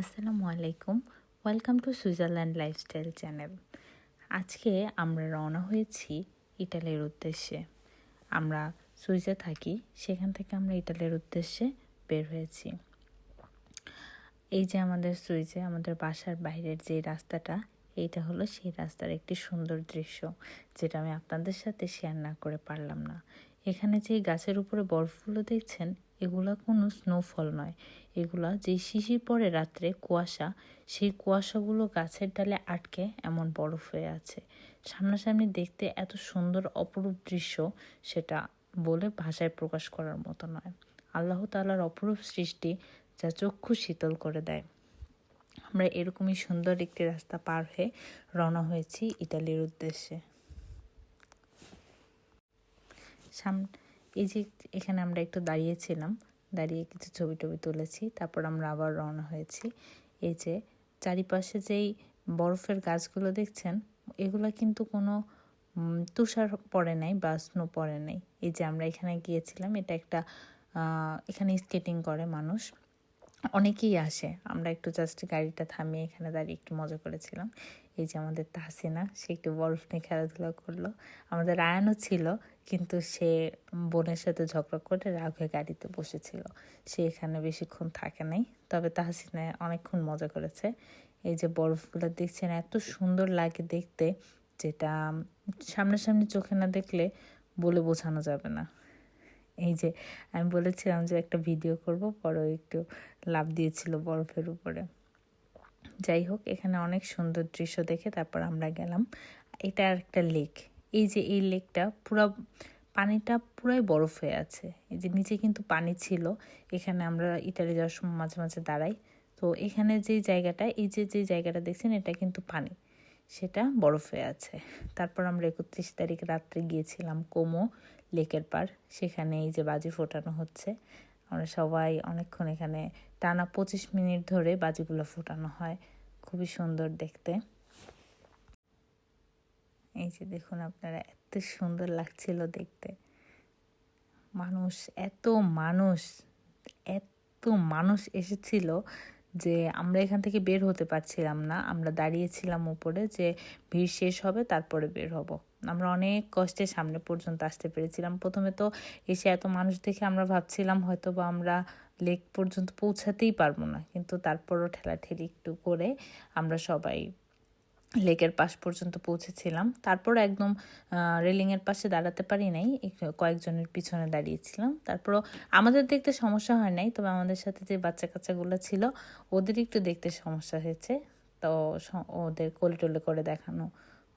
আসসালামু আলাইকুম। Welcome to Switzerland lifestyle channel. আজকে আমরা রওনা হয়েছি ইটালির উদ্দেশ্যে। আমরা সুইজে থাকি, সেখান থেকে আমরা ইটালির উদ্দেশ্যে বের হয়েছি। এই যে আমাদের সুইজে, আমাদের বাসার বাইরের যে রাস্তাটা, এইটা হলো সেই রাস্তার একটি সুন্দর দৃশ্য, যেটা আমি আপনাদের সাথে শেয়ার না করে পারলাম না। এখানে যে গাছের উপরে বরফগুলো দেখছেন এগুলা কোনো স্নোফল নয়। এগুলা যে শিশির পরে রাত্রে কুয়াশা, সেই কুয়াশাগুলো গাছের ডালে আটকে এমন বরফ হয়ে আছে। সামনাসামনি দেখতে এত সুন্দর অপরূপ দৃশ্য সেটা বলে ভাষায় প্রকাশ করার মতো নয়। আল্লাহ তালার অপরূপ সৃষ্টি যা চক্ষু শীতল করে দেয়। আমরা এরকমই সুন্দর একটি রাস্তা পার হয়ে রওনা হয়েছি ইটালির উদ্দেশ্যে। সাম এই যে এখানে আমরা একটু দাঁড়িয়েছিলাম, দাঁড়িয়ে কিছু ছবি টবি তুলেছি, তারপর আমরা আবার রওনা হয়েছি। এই যে চারিপাশে যেই বরফের গাছগুলো দেখছেন, এগুলো কিন্তু কোনো তুষার পড়ে নাই বা স্নো পড়ে নাই। এই যে আমরা এখানে গিয়েছিলাম, এটা একটা এখানে স্কেটিং করে মানুষ। অনেকেই আসে, আমরা একটু জাস্ট গাড়িটা থামিয়ে এখানে দাঁড়িয়ে একটু মজা করেছিলাম। এই যে আমাদের তাহসিনা, সে একটু বরফ নিয়ে খেলাধুলা করল। আমাদের আয়ানও ছিল, কিন্তু সে বোনের সাথে ঝগড়া করে হয়ে গাড়িতে বসেছিল। সে এখানে বেশিক্ষণ থাকে নাই, তবে তাহসিনা অনেকক্ষণ মজা করেছে। এই যে বরফগুলো দেখছেন, এত সুন্দর লাগে দেখতে, যেটা সামনাসামনি চোখে না দেখলে বলে বোঝানো যাবে না। এই যে আমি বলেছিলাম যে একটা ভিডিও করব, পরে একটু লাভ দিয়েছিল বরফের উপরে। যাই হোক, এখানে অনেক সুন্দর দৃশ্য দেখে তারপর আমরা গেলাম। এটা একটা লেক এই যে এই লেকটা পুরো, পানিটা পুরাই বরফ হয়ে আছে। এই যে নিচে কিন্তু পানি ছিল। এখানে আমরা ইটালি যাওয়ার সময় মাঝে মাঝে দাঁড়াই। তো এখানে যে জায়গাটা, এই যে যে জায়গাটা দেখছেন, এটা কিন্তু পানি। সেটা বরফ হয়ে আছে। তারপর আমরা একত্রিশ তারিখ রাত্রে গিয়েছিলাম কোমো লেকের পার সেখানে এই যে বাজি ফোটানো হচ্ছে। আমরা সবাই অনেকক্ষণ এখানে টানা পঁচিশ মিনিট ধরে বাজিগুলো ফোটানো হয়। খুবই সুন্দর দেখতে। এই যে দেখুন আপনারা, এত সুন্দর লাগছিল দেখতে। মানুষ, এত মানুষ এত মানুষ এসেছিল যে আমরা এখান থেকে বের হতে পারছিলাম না। আমরা দাঁড়িয়েছিলাম উপরে যে ভিড় শেষ হবে, তারপরে বের হব। আমরা অনেক কষ্টে সামনে পর্যন্ত আসতে পেরেছিলাম। প্রথমে তো এসে এত মানুষ দেখে আমরা ভাবছিলাম হয়তো বা আমরা লেক পর্যন্ত পৌঁছাতেই পারব না। কিন্তু তারপরও ঠেলাঠেলি একটু করে আমরা সবাই লেকের পাশ পর্যন্ত পৌঁছেছিলাম। তারপর একদম রেলিংয়ের পাশে দাঁড়াতে পারি নাই কয়েকজনের পিছনে দাঁড়িয়েছিলাম। তারপরও আমাদের দেখতে সমস্যা হয় নাই, তবে আমাদের সাথে যে বাচ্চা কাচ্চাগুলো ছিল, ওদের একটু দেখতে সমস্যা হয়েছে। তো ওদের কোলে টোলে করে দেখানো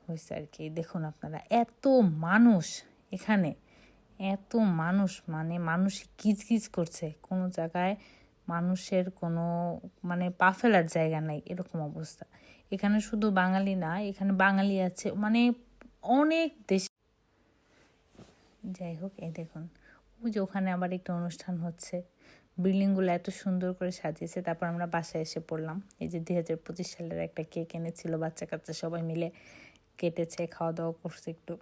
হয়েছে আর কি। দেখুন আপনারা, এত মানুষ এখানে, এত মানুষ মানে মানুষ কিচকিচ করছে। কোনো জায়গায় মানুষের কোনো মানে পা ফেলার জায়গা নাই, এরকম অবস্থা। এখানে শুধু বাঙালি না, এখানে বাঙালি আছে মানে অনেক দেশ। যাই হোক, এই দেখুন, ওই যে ওখানে আবার একটা অনুষ্ঠান হচ্ছে। বিল্ডিংগুলো এত সুন্দর করে সাজিয়েছে, তারপর আমরা বাসায় এসে পড়লাম। এই যে দুই হাজার পঁচিশ সালের একটা কেক এনেছিল বাচ্চা কাচ্চা সবাই মিলে কেটেছে খাওয়া দাওয়া করছে, একটু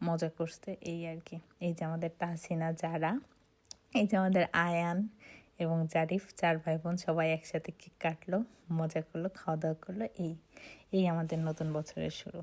মজা করছে, এই আর কি। এই যে আমাদের তাহসিনা যারা এই যে আমাদের আয়ান এবং জারিফ চার ভাই বোন সবাই একসাথে কেক কাটলো, মজা করল খাওয়া দাওয়া করল। এই এই আমাদের নতুন বছরের শুরু।